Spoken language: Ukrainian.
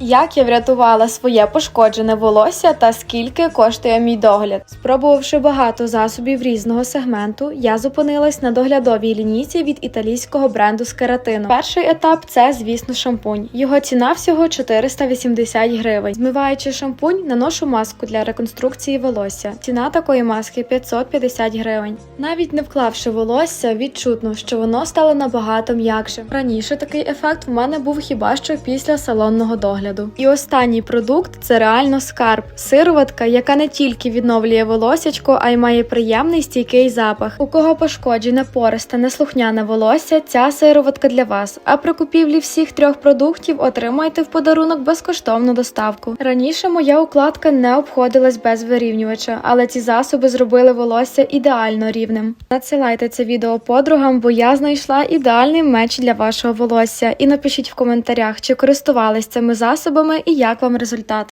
Як я врятувала своє пошкоджене волосся та скільки коштує мій догляд? Спробувавши багато засобів різного сегменту, я зупинилась на доглядовій лінійці від італійського бренду з кератину. Перший етап це, звісно, шампунь. Його ціна всього 480 гривень. Змиваючи шампунь, наношу маску для реконструкції волосся. Ціна такої маски 550 гривень. Навіть не вклавши волосся, відчутно, що воно стало набагато м'якшим. Раніше такий ефект в мене був хіба що після салонного догляду. І останній продукт це реально скарб, сироватка, яка не тільки відновлює волосячко, а й має приємний стійкий запах. У кого пошкоджене пористе, неслухняне волосся, ця сироватка для вас. А при купівлі всіх трьох продуктів отримайте в подарунок безкоштовну доставку. Раніше моя укладка не обходилась без вирівнювача, але ці засоби зробили волосся ідеально рівним. Надсилайте це відео подругам, бо я знайшла ідеальний меч для вашого волосся. І напишіть в коментарях, чи користувались цими засобами і як вам результат.